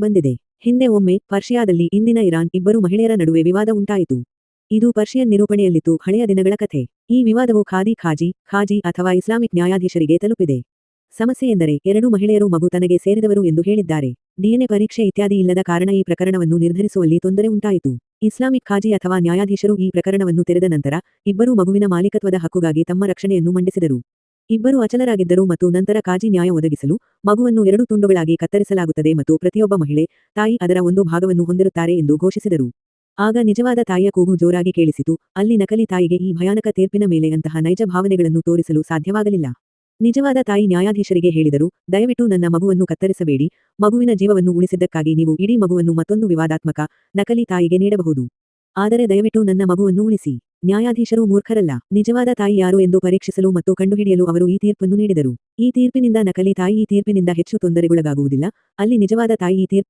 ಬಂದಿದೆ. ಹಿಂದೆ ಒಮ್ಮೆ ಪರ್ಷಿಯಾದಲ್ಲಿ ಇಂದಿನ ಇರಾನ್ ಇಬ್ಬರು ಮಹಿಳೆಯರ ನಡುವೆ ವಿವಾದ ಉಂಟಾಯಿತು. ಇದು ಪರ್ಷಿಯನ್ ನಿರೂಪಣೆಯಲ್ಲಿತ್ತು ಹಳೆಯ ದಿನಗಳ ಕಥೆ. ಈ ವಿವಾದವು ಖಾದಿ ಖಾಜಿ ಖಾಜಿ ಅಥವಾ ಇಸ್ಲಾಮಿಕ್ ನ್ಯಾಯಾಧೀಶರಿಗೆ ತಲುಪಿದೆ. ಸಮಸ್ಯೆ ಎಂದರೆ ಎರಡೂ ಮಹಿಳೆಯರು ಮಗು ತನಗೆ ಸೇರಿದವರು ಎಂದು ಹೇಳಿದ್ದಾರೆ. ಡಿಎನ್ಎ ಪರೀಕ್ಷೆ ಇತ್ಯಾದಿ ಇಲ್ಲದ ಕಾರಣ ಈ ಪ್ರಕರಣವನ್ನು ನಿರ್ಧರಿಸುವಲ್ಲಿ ತೊಂದರೆ ಉಂಟಾಯಿತು. ಇಸ್ಲಾಮಿಕ್ ಖಾಜಿ ಅಥವಾ ನ್ಯಾಯಾಧೀಶರು ಈ ಪ್ರಕರಣವನ್ನು ತೆರೆದ ನಂತರ ಇಬ್ಬರೂ ಮಗುವಿನ ಮಾಲೀಕತ್ವದ ಹಕ್ಕುಗಾಗಿ ತಮ್ಮ ರಕ್ಷಣೆಯನ್ನು ಮಂಡಿಸಿದರು. ಇಬ್ಬರು ಅಚಲರಾಗಿದ್ದರು ಮತ್ತು ನಂತರ ಕಾಜಿ ನ್ಯಾಯ ಒದಗಿಸಲು ಮಗುವನ್ನು ಎರಡು ತುಂಡುಗಳಾಗಿ ಕತ್ತರಿಸಲಾಗುತ್ತದೆ ಮತ್ತು ಪ್ರತಿಯೊಬ್ಬ ಮಹಿಳೆ ತಾಯಿ ಅದರ ಒಂದು ಭಾಗವನ್ನು ಹೊಂದಿರುತ್ತಾರೆ ಎಂದು ಘೋಷಿಸಿದರು. ಆಗ ನಿಜವಾದ ತಾಯಿಯ ಕೂಗು ಜೋರಾಗಿ ಕೇಳಿಸಿತು. ಅಲ್ಲಿ ನಕಲಿ ತಾಯಿಗೆ ಈ ಭಯಾನಕ ತೀರ್ಪಿನ ಮೇಲೆ ಅಂತಹ ನೈಜ ಭಾವನೆಗಳನ್ನು ತೋರಿಸಲು ಸಾಧ್ಯವಾಗಲಿಲ್ಲ. ನಿಜವಾದ ತಾಯಿ ನ್ಯಾಯಾಧೀಶರಿಗೆ ಹೇಳಿದರು, ದಯವಿಟ್ಟು ನನ್ನ ಮಗುವನ್ನು ಕತ್ತರಿಸಬೇಡಿ. ಮಗುವಿನ ಜೀವವನ್ನು ಉಳಿಸಿದ್ದಕ್ಕಾಗಿ ನೀವು ಇಡೀ ಮಗುವನ್ನು ಮತ್ತೊಂದು ವಿವಾದಾತ್ಮಕ ನಕಲಿ ತಾಯಿಗೆ ನೀಡಬಹುದು. ಆದರೆ ದಯವಿಟ್ಟು ನನ್ನ ಮಗುವನ್ನು ಉಳಿಸಿ. ನ್ಯಾಯಾಧೀಶರು ಮೂರ್ಖರಲ್ಲ. ನಿಜವಾದ ತಾಯಿ ಯಾರು ಎಂದು ಪರೀಕ್ಷಿಸಲು ಮತ್ತು ಕಂಡುಹಿಡಿಯಲು ಅವರು ಈ ತೀರ್ಪನ್ನು ನೀಡಿದರು. ಈ ತೀರ್ಪಿನಿಂದ ನಕಲಿ ತಾಯಿ ಈ ತೀರ್ಪಿನಿಂದ ಹೆಚ್ಚು ತೊಂದರೆಗೊಳಗಾಗುವುದಿಲ್ಲ. ಅಲ್ಲಿ ನಿಜವಾದ ತಾಯಿ ಈ ತೀರ್ಪು